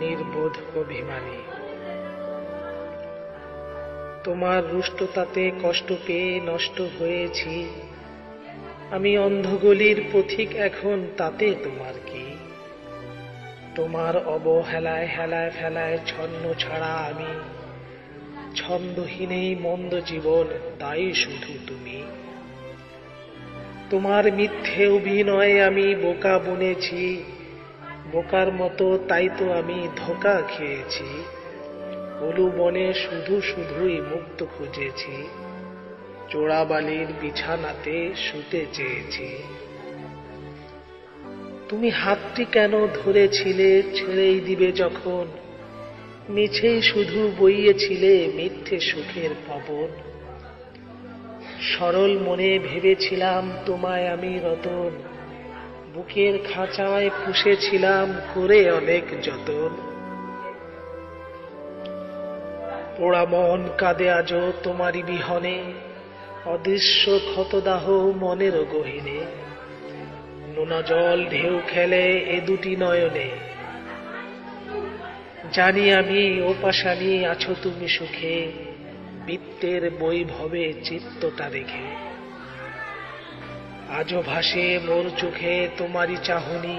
নির্বোধ অভিমানী। তোমার রুষ্টতাতে কষ্ট পেয়ে নষ্ট হয়েছি। আমি অন্ধগলির পথিক এখন, তাতে তোমার কি? তোমার অবহেলায় হেলায় ফেলায় ছন্ন ছাড়া আমি। ছন্দহীনেই মন্দ জীবন, তাই শুধু তুমি। তোমার মিথ্যে অভিনয়ে আমি বোকা বনেছি। বোকার মতো, তাই তো আমি ধোকা খেয়েছি। হলু বনে শুধু শুধুই মুক্ত খুঁজেছি। চোরাবালির বিছানাতে শুতে চেয়েছি। তুমি হাতটি কেন ধরেছিলে, ছেড়েই দিবে যখন? মিছেই শুধু বইয়েছিলে মিথ্যে সুখের পবন। সরল মনে ভেবেছিলাম, তোমায় আমি রতন। বুকের খাঁচায় পুষেছিলাম করে অনেক যতন। পোড়া মন কাঁদে আজও তোমারই বিহনে, অদৃশ্য ক্ষতদাহ মনের গহিনে। নোনা জল ঢেউ খেলে এ দুটি নয়নে। জানি আমি, ও পাশানি, আছো তুমি সুখে, বৃত্তের বৈভবে চিত্তটা রেখে আজও ভাসে মোর চোখে তোমারই চাহনি।